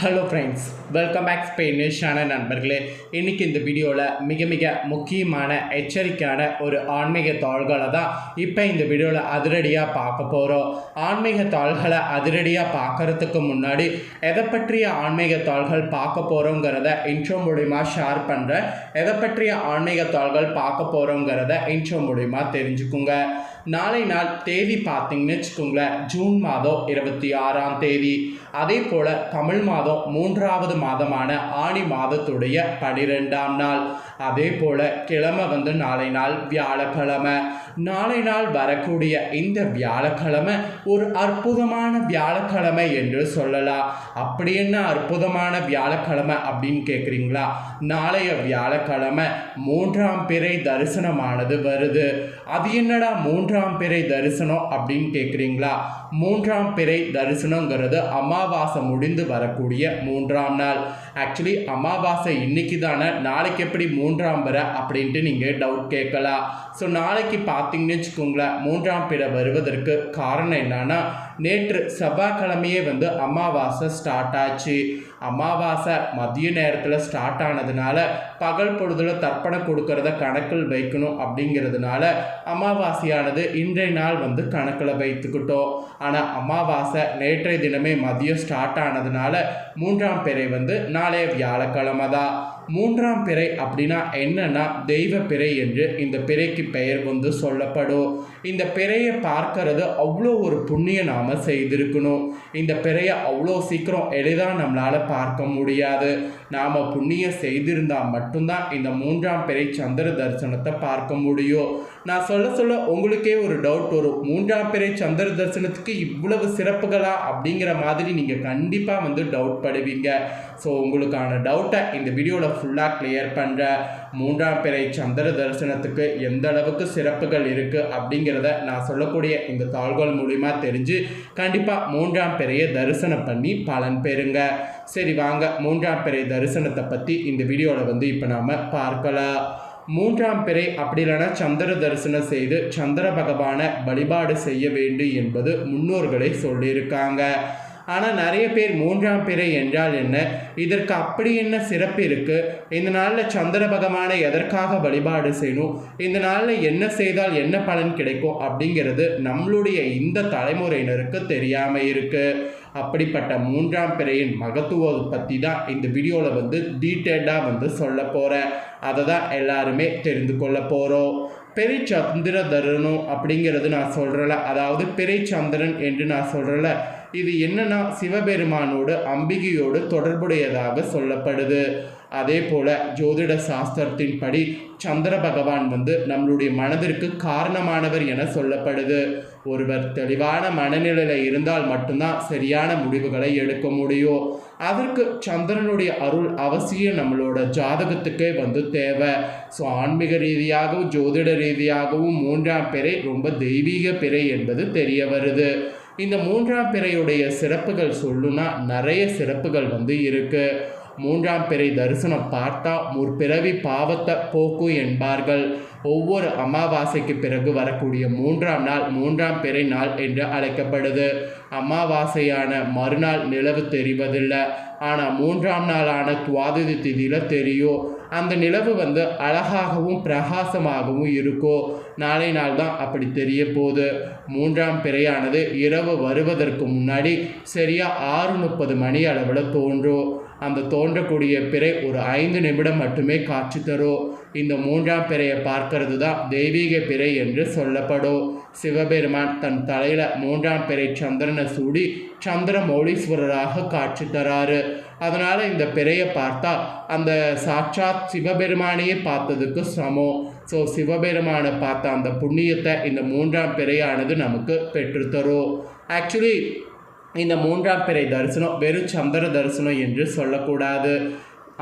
Hello friends welcome back ஸ்பெயினிஷான நண்பர்களே. இன்றைக்கி இந்த வீடியோவில் மிக மிக முக்கியமான எச்சரிக்கையான ஒரு ஆன்மீக தாள்களை தான் இப்போ இந்த வீடியோவில் அதிரடியாக பார்க்க போகிறோம் ஆன்மீக தாள்களை அதிரடியாக பார்க்கறதுக்கு முன்னாடி எதை பற்றிய ஆன்மீக தாள்கள் பார்க்க போகிறோங்கிறத இன்ட்ரோ மூலிமா ஷேர் பண்ணுறேன் எதை பற்றிய ஆன்மீக தாள்கள் பார்க்க போகிறோங்கிறத இன்ட்ரோ மூலிமா தெரிஞ்சுக்குங்க. நாளை நாள் தேதி பார்த்தீங்கன்னு வச்சுக்கோங்களேன் ஜூன் மாதம் இருபத்தி ஆறாம் தேதி. அதே போல் தமிழ் மாதம் மூன்றாவது மாதமான ஆணி மாதத்துடைய பனிரெண்டாம் நாள். அதே போல் கிழமை வந்து நாளை நாள் வியாழக்கிழமை. நாளை நாள் வரக்கூடிய இந்த வியாழக்கிழமை ஒரு அற்புதமான வியாழக்கிழமை என்று சொல்லலாம். அப்படி என்ன அற்புதமான வியாழக்கிழமை அப்படின்னு கேட்குறீங்களா நாளைய வியாழக்கிழமை மூன்றாம் பிறை தரிசனமானது வருது. அது என்னடா மூன்றாம் பிறை தரிசனம் அப்படின்னு கேட்குறீங்களா மூன்றாம் பிறை தரிசனங்கிறது அமாவாசை முடிந்து வரக்கூடிய மூன்றாம் நாள். ஆக்சுவலி அமாவாசை இன்னைக்கு தானே நாளைக்கு எப்படி மூன்றாம் பிறை அப்படின்ட்டு நீங்கள் டவுட் கேட்கலாம். ஸோ நாளைக்கு பார்த்து பார்த்தீங்கன்னு வச்சுக்கோங்களேன் மூன்றாம் பிறை வருவதற்கு காரணம் என்னன்னா நேற்று செவ்வாய்க்கிழமையே வந்து அமாவாசை ஸ்டார்ட் ஆச்சு. அமாவாசை மதிய நேரத்தில் ஸ்டார்ட் ஆனதுனால பகல் பொழுதில் தர்ப்பணம் கொடுக்கறத கணக்கில் வைக்கணும் அப்படிங்கிறதுனால அமாவாசையானது இன்றைய நாள் வந்து கணக்கில் வைத்துக்கிட்டோம். ஆனால் அமாவாசை நேற்றைய தினமே மதியம் ஸ்டார்ட் ஆனதுனால மூன்றாம் பிறை வந்து நாளைய வியாழக்கிழமை தான். மூன்றாம் பிறை அப்படின்னா என்னன்னா தெய்வ பிறை என்று இந்த பிறைக்கு பெயர் வந்து சொல்லப்படும். இந்த பிறையை பார்க்கறது அவ்வளோ ஒரு புண்ணிய நாம செய்திருக்கணும். இந்த பிறையை அவ்வளோ சீக்கிரம் எளிதாக நம்மளால் பார்க்க முடியாது. நாம் புண்ணியம் செய்திருந்தால் மட்டும்தான் இந்த மூன்றாம் பிறை சந்திர தரிசனத்தை பார்க்க முடியும். நான் சொல்ல சொல்ல உங்களுக்கே ஒரு டவுட் வரும். மூன்றாம் பிறை சந்திர தரிசனத்துக்கு இவ்வளவு சிறப்புகளா? அப்படிங்கிற மாதிரி நீங்கள் கண்டிப்பாக வந்து டவுட் படுவீங்க. ஸோ உங்களுக்கான டவுட்டை இந்த வீடியோவில் ஃபுல்லாக கிளியர் பண்ணுற மூன்றாம் பிறை சந்திர தரிசனத்துக்கு எந்த அளவுக்கு சிறப்புகள் இருக்குது அப்படிங்கிறத நான் சொல்லக்கூடிய இந்த தாள்கள் மூலிமா தெரிஞ்சு கண்டிப்பாக மூன்றாம் பிறையை தரிசனம் பண்ணி பலன் பெறுங்க. சரி வாங்க மூன்றாம் பிறை தரிசனத்தை பற்றி இந்த வீடியோவில் வந்து இப்போ நாம் பார்க்கலாம். மூன்றாம் பிறை அப்படி இல்லைன்னா சந்திர தரிசனம் செய்து சந்திர பகவானை வழிபாடு செய்ய வேண்டும் என்பது முன்னோர்களே சொல்லியிருக்காங்க. ஆனால் நிறைய பேர் மூன்றாம் பிறை என்றால் என்ன? இதற்கு அப்படி என்ன சிறப்பு இருக்குது இந்த நாளில் சந்திர பகவானை எதற்காக வழிபாடு செய்யணும்? இந்த நாளில் என்ன செய்தால் என்ன பலன் கிடைக்கும்? அப்படிங்கிறது நம்மளுடைய இந்த தலைமுறையினருக்கு தெரியாமல் இருக்குது அப்படிப்பட்ட மூன்றாம் பிறையின் மகத்துவம் பற்றி தான் இந்த வீடியோவில் வந்து டீட்டெயில்டாக வந்து சொல்ல போகிறேன் அதை தான் எல்லாருமே தெரிந்து கொள்ள போகிறோம் பெரிய சந்திர தருணம் அப்படிங்கிறது நான் சொல்கிறல அதாவது பிறை சந்திரன் என்று நான் சொல்கிறல இது என்னன்னா சிவபெருமானோடு அம்பிகையோடு தொடர்புடையதாக சொல்லப்படுது. அதே போல ஜோதிட சாஸ்திரத்தின்படி சந்திர பகவான் வந்து நம்மளுடைய மனதிற்கு காரணமானவர் என சொல்லப்படுது. ஒருவர் தெளிவான மனநிலையில் இருந்தால் மட்டும்தான் சரியான முடிவுகளை எடுக்க முடியும். அதற்கு சந்திரனுடைய அருள் அவசியம் நம்மளோட ஜாதகத்துக்கே வந்து தேவை. ஸோ ஆன்மீக ரீதியாகவும் ஜோதிட ரீதியாகவும் மூன்றாம் பிறை ரொம்ப தெய்வீக பிறை என்பது தெரிய வருது. இந்த மூன்றாம் பிறையுடைய சிறப்புகள் சொல்லுனா நிறைய சிறப்புகள் வந்து இருக்குது மூன்றாம் பிறை தரிசனம் பார்த்தா முற்பிறவி பாவத்தை போக்கு என்பார்கள். ஒவ்வொரு அமாவாசைக்கு பிறகு வரக்கூடிய மூன்றாம் நாள் மூன்றாம் பிறை நாள் என்று அழைக்கப்படுது. அமாவாசையான மறுநாள் நிலவு தெரிவதில்லை. ஆனால் மூன்றாம் நாளான துவாதி திதியில் தெரியும். அந்த நிலவு வந்து அழகாகவும் பிரகாசமாகவும் இருக்கும். நாளை நாள் தான் அப்படி தெரிய போகுது. மூன்றாம் பிறையானது இரவு வருவதற்கு முன்னாடி சரியாக ஆறு முப்பது மணி அளவில் தோன்றும். அந்த தோன்றக்கூடிய பிறை ஒரு ஐந்து நிமிடம் மட்டுமே காட்சி தரும் இந்த மூன்றாம் பிறையை பார்க்கறது தான் தெய்வீக பிறை என்று சொல்லப்படும் சிவபெருமான் தன் தலையில் மூன்றாம் பிறை சந்திரனை சூடி சந்திர மௌலீஸ்வரராக காட்சி தராரு அதனால் இந்த பிறையை பார்த்தா அந்த சாட்சாத் சிவபெருமானையே பார்த்ததுக்கு சமம். ஸோ சிவபெருமானை பார்த்த அந்த புண்ணியத்தை இந்த மூன்றாம் பிறையானது நமக்கு பெற்றுத்தரும் ஆக்சுவலி இந்த மூன்றாம் பிறை தரிசனம் வெறும் சந்திர தரிசனம் என்று சொல்லக்கூடாது.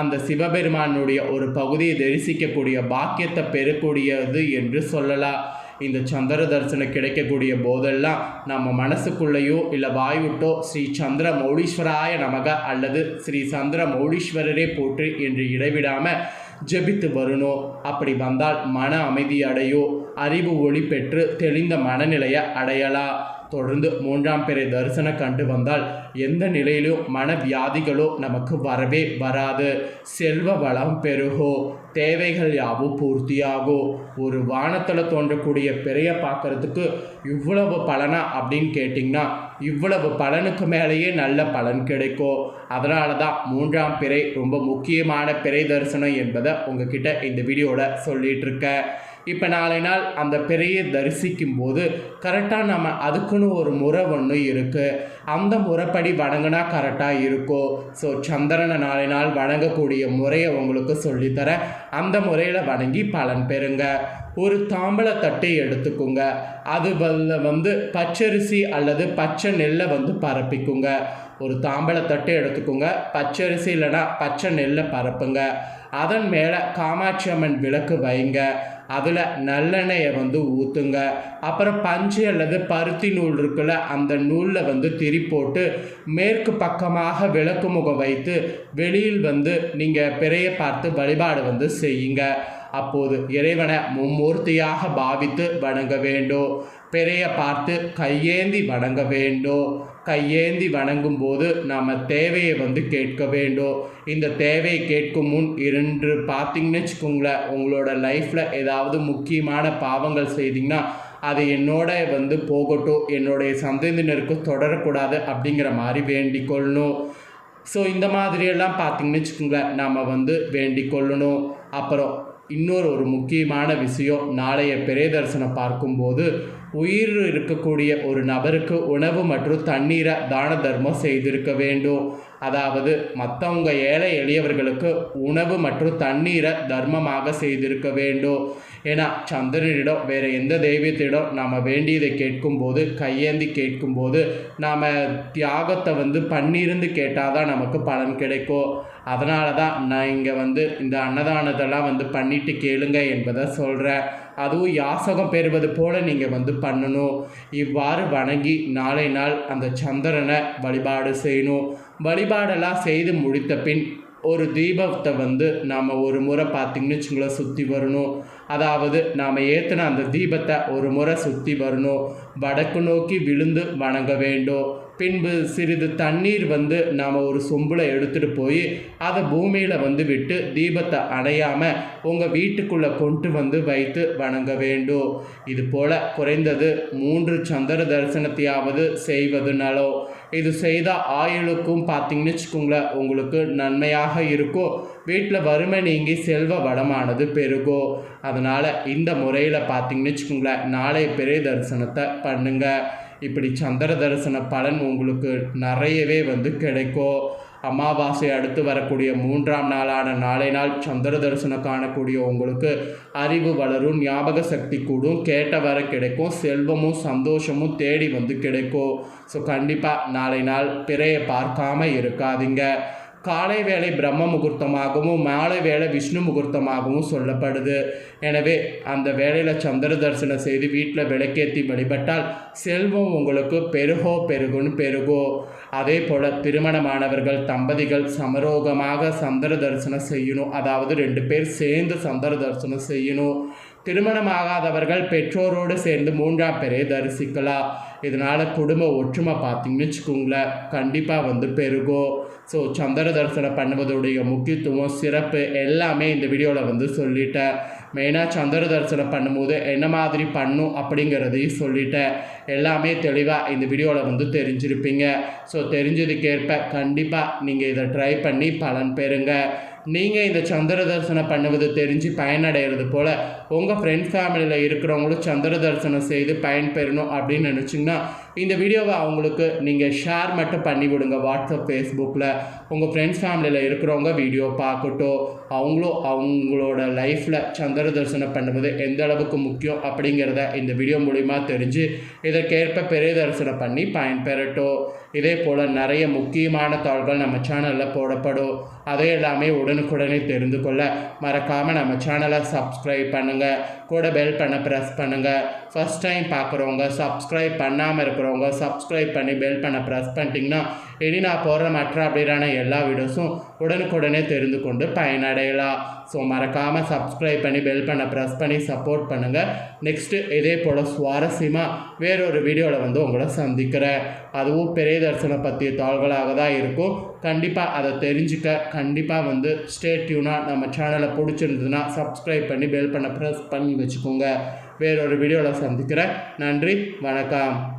அந்த சிவபெருமானுடைய ஒரு பகுதியை தரிசிக்கக்கூடிய பாக்கியத்தை பெறக்கூடியது என்று சொல்லலாம். இந்த சந்திர தரிசனம் கிடைக்கக்கூடிய போதெல்லாம் நம்ம மனசுக்குள்ளேயோ இல்லை வாய்விட்டோ ஸ்ரீ சந்திர மௌலீஸ்வராய நமக அல்லது ஸ்ரீ சந்திர மௌலீஸ்வரரே போற்று என்று இடைவிடாமல் ஜெபித்து வரணும் அப்படி வந்தால் மன அமைதி அடையோ அறிவு ஒளி பெற்று தெளிந்த மனநிலையை அடையலாம். தொடர்ந்து மூன்றாம் பிறை தரிசனம் கண்டு வந்தால் எந்த நிலையிலும் மனவியாதிகளோ நமக்கு வரவே வராது. செல்வ வளம் பெருகோ தேவைகள் யாவும் பூர்த்தியாகும் ஒரு வானத்தில் தோன்றக்கூடிய பிறைய பார்க்கறதுக்கு இவ்வளவு பலனா அப்படின்னு கேட்டிங்கன்னா இவ்வளவு பலனுக்கு மேலேயே நல்ல பலன் கிடைக்கும் அதனால தான் மூன்றாம் பிறை ரொம்ப முக்கியமான பிறை தரிசனம் என்பதை உங்ககிட்ட இந்த வீடியோவில் சொல்லிகிட்ருக்கேன் இப்போ நாளை நாள் அந்த பிறையை தரிசிக்கும் போது கரெக்டாக நம்ம அதுக்குன்னு ஒரு முறை ஒன்று இருக்குது அந்த முறைப்படி வணங்கினா கரெக்டாக இருக்கும் ஸோ சந்திரனை நாளை நாள் வணங்கக்கூடிய முறையை உங்களுக்கு சொல்லித்தரேன் அந்த முறையில் வணங்கி பலன் பெறுங்க. ஒரு தாம்பளத்தட்டை எடுத்துக்கோங்க. அது வந்து பச்சரிசி அல்லது பச்சை நெல்லை வந்து பரப்பிக்குங்க. ஒரு தாம்பளத்தட்டை எடுத்துக்கோங்க. பச்சரிசி இல்லைன்னா பச்சை நெல்லை பரப்புங்க. அதன் மேலே காமாட்சி அம்மன் விளக்கு வைங்க. அதில் நல்லெண்ணெயை வந்து ஊற்றுங்க அப்புறம் பஞ்சு அல்லது பருத்தி நூல் இருக்குல்ல அந்த நூலில் வந்து திரி போட்டு மேற்கு பக்கமாக விளக்கு முகம் வைத்து வெளியில் வந்து நீங்கள் பிறைய பார்த்து வழிபாடு வந்து செய்யுங்க. அப்போது இறைவனை மும்மூர்த்தியாக பாவித்து வணங்க வேண்டும். பிறைய பார்த்து கையேந்தி வணங்க வேண்டும். கையேந்தி வணங்கும் போது நாம் தேவையை வந்து கேட்க வேண்டும். இந்த தேவையை கேட்கும் முன் இரண்டு பார்த்தீங்கன்னு வச்சுக்கோங்களேன் உங்களோட லைஃப்பில் ஏதாவது முக்கியமான பாவங்கள் செய்தீங்கன்னா அது என்னோட வந்து போகட்டும் என்னுடைய சந்ததியினருக்கு தொடரக்கூடாது அப்படிங்கிற மாதிரி வேண்டிக் கொள்ளணும் ஸோ இந்த மாதிரியெல்லாம் பார்த்திங்கன்னு வச்சுக்கோங்களேன் நாம் வந்து வேண்டிக் கொள்ளணும் அப்புறம் இன்னொரு ஒரு முக்கியமான விஷயம் நாளைய பிரேதர்சனம் தரிசனம் பார்க்கும்போது உயிர் இருக்கக்கூடிய ஒரு நபருக்கு உணவு மற்றும் தண்ணீரை தான தர்மம் செய்திருக்க வேண்டும். அதாவது மற்றவங்க ஏழை எளியவர்களுக்கு உணவு மற்றும் தண்ணீரை தர்மமாக செய்திருக்க வேண்டும். ஏன்னா சந்திரனிடம் வேறு எந்த தெய்வத்திடம் நாம் வேண்டியதை கேட்கும்போது கையேந்தி கேட்கும்போது நாம் தியாகத்தை வந்து பண்ணியிருந்து கேட்டால் தான் நமக்கு பலன் கிடைக்கும். அதனால தான் நான் இங்கே வந்து இந்த அன்னதானத்தெல்லாம் வந்து பண்ணிட்டு கேளுங்க என்பதை சொல்கிறேன் அதுவும் யாசகம் பெறுவது போல் நீங்கள் வந்து பண்ணணும். இவ்வாறு வணங்கி நாளை நாள் அந்த சந்திரனை வழிபாடு செய்யணும். வழிபாடெல்லாம் செய்து முடித்த பின் ஒரு தீபத்தை வந்து நாம் ஒரு முறை பார்த்திங்கன்னு வச்சுங்களேன் சுற்றி வரணும். அதாவது நாம் ஏற்றின அந்த தீபத்தை ஒரு முறை சுற்றி வரணும். வடக்கு நோக்கி விழுந்து வணங்க வேண்டும். பின்பு சிறிது தண்ணீர் வந்து நாம் ஒரு சொம்பில் எடுத்துகிட்டு போய் அதை பூமியில் வந்து விட்டு தீபத்தை அணையாமல் உங்கள் வீட்டுக்குள்ளே கொண்டு வந்து வைத்து வணங்க வேண்டும். இது போல் குறைந்தது மூன்று சந்திர தரிசனத்தையாவது செய்வதுனாலோ இது செய்தால் ஆயுளுக்கும் பார்த்தீங்கன்னு வச்சுக்கோங்களேன் உங்களுக்கு நன்மையாக இருக்கும். வீட்டில் வறுமை நீங்கி செல்வ வளமானது பெருகும் அதனால் இந்த முறையில் பார்த்தீங்கன்னு வச்சுக்கோங்களேன் நாளை பெரிய தரிசனத்தை பண்ணுங்கள் இப்படி சந்திர தரிசன பலன் உங்களுக்கு நிறையவே வந்து கிடைக்கும். அமாவாசை அடுத்து வரக்கூடிய மூன்றாம் நாளான நாளை நாள் சந்திர தரிசனம் காணக்கூடிய உங்களுக்கு அறிவு வளரும் ஞாபக சக்தி கூடும் கேட்ட வர கிடைக்கும் செல்வமும் சந்தோஷமும் தேடி வந்து கிடைக்கும். ஸோ கண்டிப்பாக நாளை நாள் பிறையை பார்க்காம இருக்காதீங்க. காலை வேலை பிரம்ம முகூர்த்தமாகவும் மாலை வேலை விஷ்ணு முகூர்த்தமாகவும் சொல்லப்படுது. எனவே அந்த வேலையில் சந்திர தரிசனம் செய்து வீட்டில் விளக்கேற்றி வழிபட்டால் செல்வம் உங்களுக்கு பெருகோ பெருகுன்னு பெருகோ அதே போல் திருமணமானவர்கள் தம்பதிகள் சமரோகமாக சந்திர தரிசனம் செய்யணும். அதாவது ரெண்டு பேர் சேர்ந்து சந்திர தரிசனம் செய்யணும். திருமணமாகாதவர்கள் பெற்றோரோடு சேர்ந்து மூன்றாம் பேரை தரிசிக்கலாம். இதனால் குடும்ப ஒற்றுமை பார்த்தீங்கன்னு வச்சுக்கோங்களேன். கண்டிப்பாக வந்து பெருகும். ஸோ சந்திர தரிசனம் பண்ணுவதுடைய முக்கியத்துவம் சிறப்பு எல்லாமே இந்த வீடியோவில் வந்து சொல்லிட்டேன். மெயினாக சந்திர தரிசனம் பண்ணும்போது என்ன மாதிரி பண்ணும் அப்படிங்கிறதையும் சொல்லிட்டேன். எல்லாமே தெளிவாக இந்த வீடியோவில் வந்து தெரிஞ்சிருப்பீங்க. ஸோ தெரிஞ்சதுக்கேற்ப கண்டிப்பாக நீங்கள் இதை ட்ரை பண்ணி பலன் பெறுங்க. நீங்கள் இந்த சந்திர தரிசனம் பண்ணுவது தெரிஞ்சு பயனடைகிறது போல் உங்கள் ஃப்ரெண்ட்ஸ் ஃபேமிலியில் இருக்கிறவங்களும் சந்திர தரிசனம் செய்து பயன்பெறணும் அப்படின்னு நினச்சிங்கன்னா இந்த வீடியோவை அவங்களுக்கு நீங்கள் ஷேர் மட்டும் பண்ணி விடுங்க. வாட்ஸ்அப் ஃபேஸ்புக்கில் உங்கள் ஃப்ரெண்ட்ஸ் ஃபேமிலியில் இருக்கிறவங்க வீடியோ பார்க்கட்டும். அவங்களும் அவங்களோட லைஃப்பில் சந்திர தரிசனம் பண்ணுவது எந்த அளவுக்கு முக்கியம் அப்படிங்கிறத இந்த வீடியோ மூலிமா தெரிஞ்சு இதற்கேற்ப பெரிய தரிசனம் பண்ணி பயன்பெறட்டும். இதே போல் நிறைய முக்கியமான தாள்கள் நம்ம சேனலில் போடப்படும். அதை எல்லாமே உடனுக்குடனே தெரிந்து கொள்ள மறக்காமல் நம்ம சேனலை சப்ஸ்கிரைப் பண்ணுங்கள் கூட பெல் பண்ண ப்ரெஸ் பண்ணுங்கள் ஃபஸ்ட் டைம் பார்க்குறவங்க சப்ஸ்கிரைப் பண்ணாமல் இருக்கிறவங்க சப்ஸ்கிரைப் பண்ணி பெல் பண்ண ப்ரெஸ் பண்ணிட்டீங்கன்னா இனி நான் போடுற மற்ற அப்டேட்டான எல்லா வீடியோஸும் உடனுக்குடனே தெரிந்து கொண்டு பயனடையலாம். ஸோ மறக்காமல் சப்ஸ்கிரைப் பண்ணி பெல் பண்ண ப்ரெஸ் பண்ணி சப்போர்ட் பண்ணுங்கள் நெக்ஸ்ட்டு இதே போல் சுவாரஸ்யமாக வேறொரு வீடியோவில் வந்து உங்களை சந்திக்கிறேன். அதுவும் பெரிய தரிசனம் பற்றிய தாள்களாக தான் இருக்கும். கண்டிப்பாக அதை தெரிஞ்சுக்க கண்டிப்பாக வந்து ஸ்டே டியூனாக நம்ம சேனலை பிடிச்சிருந்ததுன்னா சப்ஸ்கிரைப் பண்ணி பெல் பண்ண ப்ரெஸ் பண்ணி வச்சுக்கோங்க. வேறொரு வீடியோவில் சந்திக்கிறேன். நன்றி வணக்கம்.